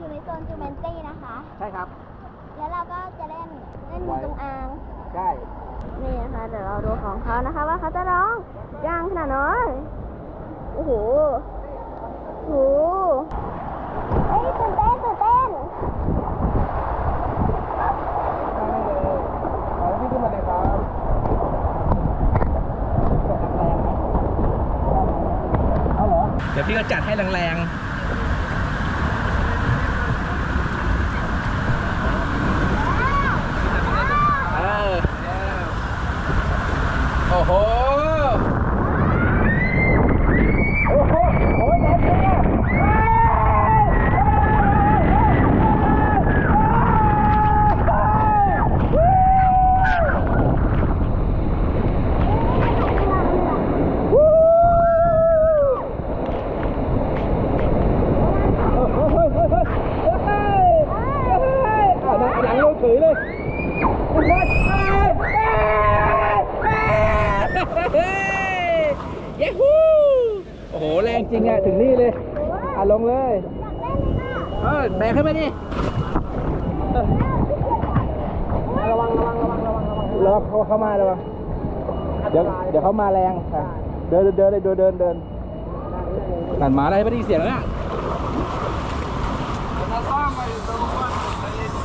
อยู่ในโซนจูเมนตี้นะคะ ใช่ครับ แล้วเราก็จะเล่นเล่นงูจงอางใช่นี่นะคะเดี๋ยวเราดูของเขานะคะ ว่าเขาจะร้องยางขนาดไหนโอ้โหโอ้โหเฮ้ยตื่นเต้นตื่นเต้นเอาพี่ขึ้นมาเลยครับเอาเหรอเดี๋ยวพี่ก็จัดให้แรงๆเออ โอ้โหโอ้โหโอ้ยแรงจริงอะเฮ้ยเฮ้ยเฮ้ยเฮ้ยเฮ้ยเฮ้ยเอาหนังหนังลงเฉยเลยเฮ้ยเฮ้ยเฮ้ยเฮ้ยเฮ้ยเย้ฮู้ โอ้โหแรงจริงอะถึงนี่เลยอะลงเลยอยากเล่นเลยค่ะเออแบกขึ้นมาดิเออระวังระวังระวังระวังระวังรอเขาเข้ามาระวังเดี๋ยวเดี๋ยวเขามาแรงอะเดินเดินเดินเลยเดินเดินเดินนั่นหมาอะไรไม่ได้ยินเสียงแล้วน่ะ